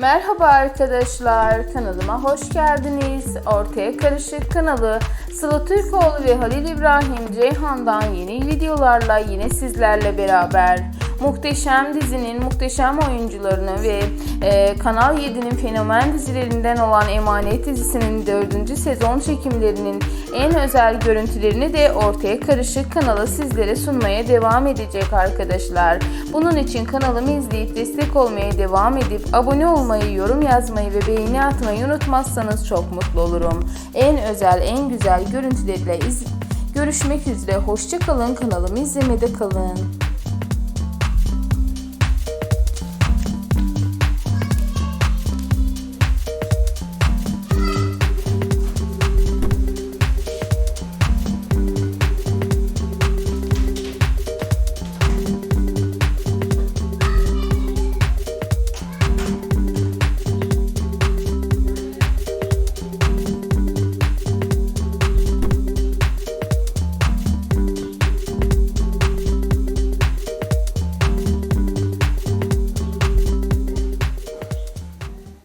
Merhaba arkadaşlar, kanalıma hoş geldiniz. Ortaya Karışık kanalı Sıla Türkoğlu ve Halil İbrahim Ceyhan'dan yeni videolarla yine sizlerle beraber. Muhteşem dizinin muhteşem oyuncularını ve e, Kanal 7'nin fenomen dizilerinden olan Emanet dizisinin 4. sezon çekimlerinin en özel görüntülerini de Ortaya Karışık kanalı sizlere sunmaya devam edecek arkadaşlar. Bunun için kanalımı izleyip destek olmaya devam edip abone olmayı, yorum yazmayı ve beğeni atmayı unutmazsanız çok mutlu olurum. En özel, en güzel görüntülerle iz- görüşmek üzere. Hoşçakalın. Kanalımı izlemede kalın.